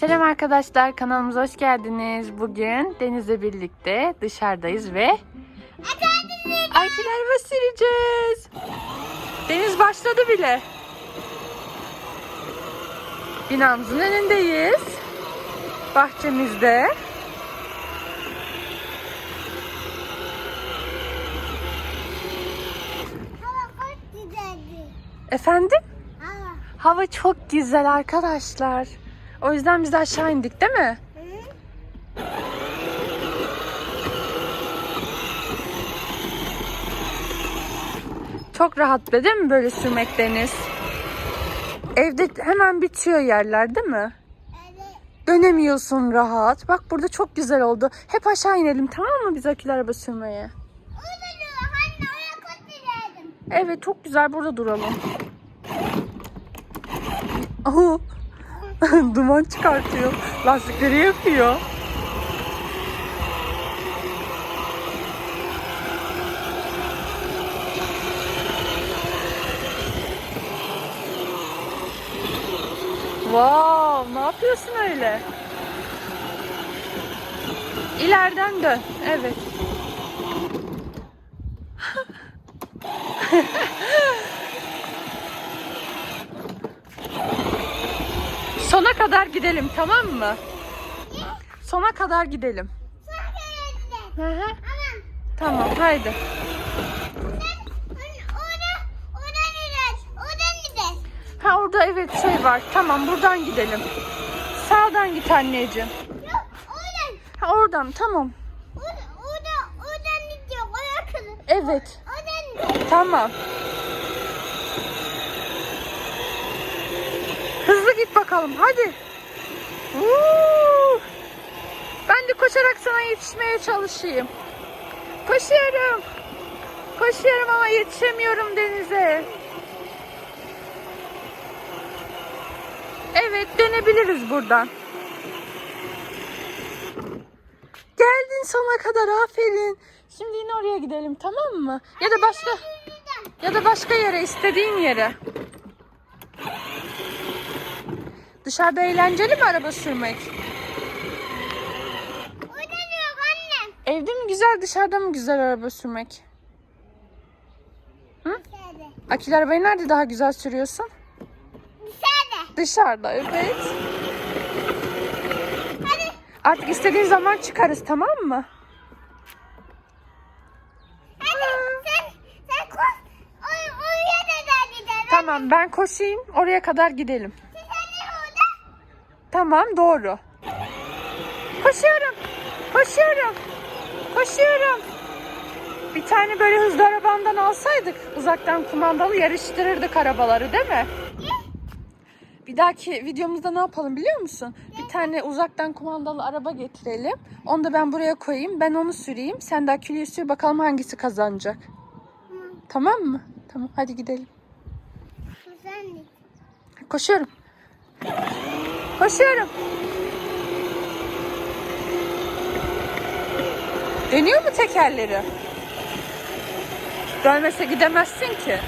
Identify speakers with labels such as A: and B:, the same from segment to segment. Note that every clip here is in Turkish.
A: Selam arkadaşlar kanalımıza hoş geldiniz. Bugün Deniz'le birlikte dışarıdayız ve Aykiler araba süreceğiz. Deniz başladı bile. Binamızın önündeyiz. Bahçemizde.
B: Hava çok güzeldi.
A: Efendim?
B: Hava.
A: Hava çok güzel arkadaşlar. O yüzden biz de aşağı indik değil mi?
B: Hı?
A: Çok rahat be değil mi böyle sürmek Deniz? Evde hemen bitiyor yerler değil mi?
B: Evet.
A: Dönemiyorsun rahat. Bak burada çok güzel oldu. Hep aşağı inelim tamam mı biz akülü araba sürmeye?
B: Diyor anne oraya güzeldim.
A: Evet çok güzel burada duralım. Aha. Duman çıkartıyor. Lastikleri yapıyor. Wow, ne yapıyorsun öyle? İleriden dön. Evet. Sona kadar gidelim tamam mı? Sona kadar gidelim. Hı hı. Tamam haydi. Ha orada evet şey var. Tamam buradan gidelim. Sağdan git anneciğim.
B: Yok oradan.
A: Ha oradan tamam.
B: Orada, orada, oradan gidiyor. Oraya kadar.
A: Evet.
B: Oradan gidiyor.
A: Tamam. Hızlı git bakalım hadi. Woo! Ben de koşarak sana yetişmeye çalışayım. Koşuyorum. Koşuyorum ama yetişemiyorum denize. Evet dönebiliriz buradan. Geldin sona kadar aferin. Şimdi yine oraya gidelim tamam mı? Ya da başka ya da başka yere istediğin yere. Dışarıda eğlenceli mi araba sürmek?
B: Orada diyor annem.
A: Evde mi güzel dışarıda mı güzel araba sürmek?
B: Dışarıda.
A: Akil arabayı nerede daha güzel sürüyorsun?
B: Dışarıda.
A: Dışarıda evet.
B: Hadi.
A: Artık istediğin zaman çıkarız tamam mı? Tamam ben koşayım oraya kadar gidelim. Tamam doğru. Koşuyorum. Koşuyorum. Koşuyorum. Bir tane böyle hızlı arabamdan alsaydık uzaktan kumandalı yarıştırırdık arabaları değil mi? Bir dahaki videomuzda ne yapalım biliyor musun? Bir tane uzaktan kumandalı araba getirelim. Onu da ben buraya koyayım. Ben onu süreyim. Sen de akülüyü sür bakalım hangisi kazanacak. Tamam mı? Tamam hadi gidelim. Koşuyorum. Koşuyorum. Dönüyor mu tekerleri? Dönmese gidemezsin ki.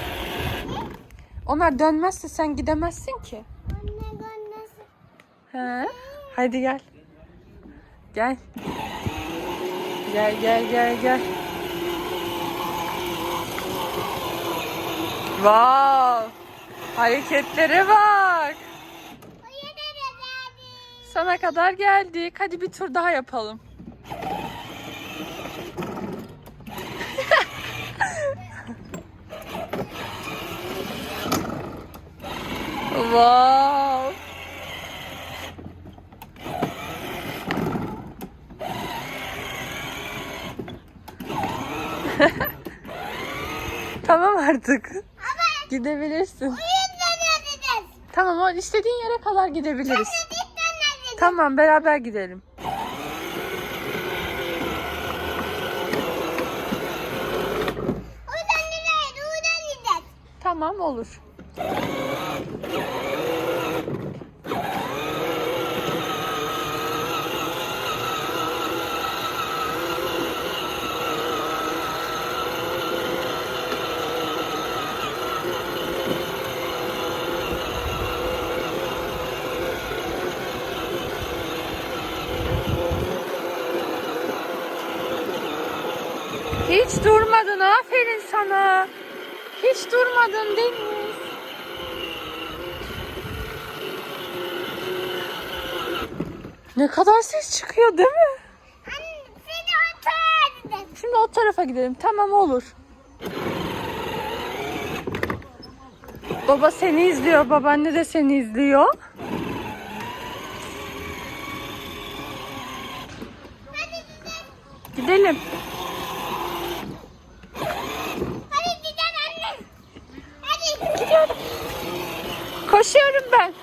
A: Onlar dönmezse sen gidemezsin ki. He? Hadi gel. Gel. Gel gel gel gel. Wow! Hareketlere bak. Sana kadar geldik. Hadi bir tur daha yapalım. wow. tamam artık. Gidebilirsin. Tamam istediğin yere kadar gidebiliriz. Tamam beraber gidelim. Tamam olur. Durmadın. Aferin sana. Hiç durmadın Deniz. Ne kadar ses çıkıyor değil mi?
B: Anne seni otur dedim.
A: Şimdi o tarafa gidelim. Tamam olur. Baba seni izliyor. Babaanne de seni izliyor.
B: Gidelim.
A: Gidelim.
B: Hadi gidelim anne. Hadi.
A: Gidiyorum. Koşuyorum ben.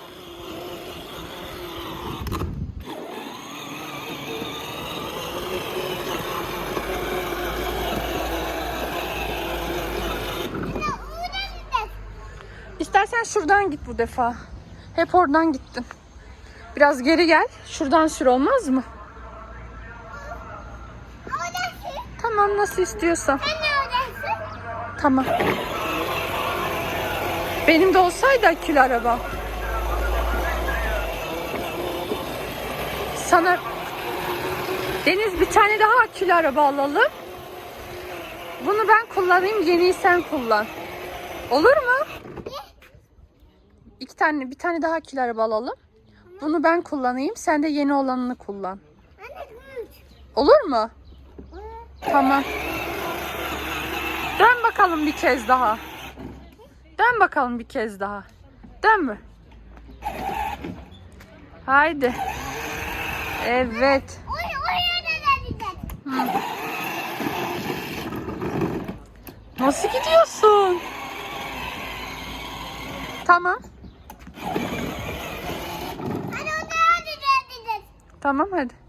A: İstersen şuradan git bu defa. Hep oradan gittin. Biraz geri gel. Şuradan sür olmaz mı? Tamam nasıl istiyorsan. Tamam. Benim de olsaydı akülü araba. Sana Deniz bir tane daha akülü araba alalım. Bunu ben kullanayım, yeniyi sen kullan. Olur mu? İki tane, bir tane daha akülü araba alalım. Bunu ben kullanayım, sen de yeni olanını kullan. Olur mu? Tamam. Dön bakalım bir kez daha. Dön bakalım bir kez daha. Dön mü? Haydi. Evet. Nasıl gidiyorsun? Tamam. Tamam hadi.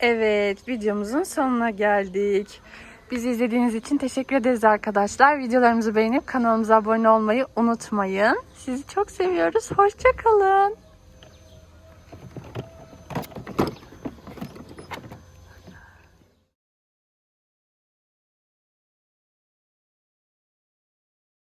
A: Evet, videomuzun sonuna geldik. Bizi izlediğiniz için teşekkür ederiz arkadaşlar. Videolarımızı beğenip kanalımıza abone olmayı unutmayın. Sizi çok seviyoruz. Hoşçakalın.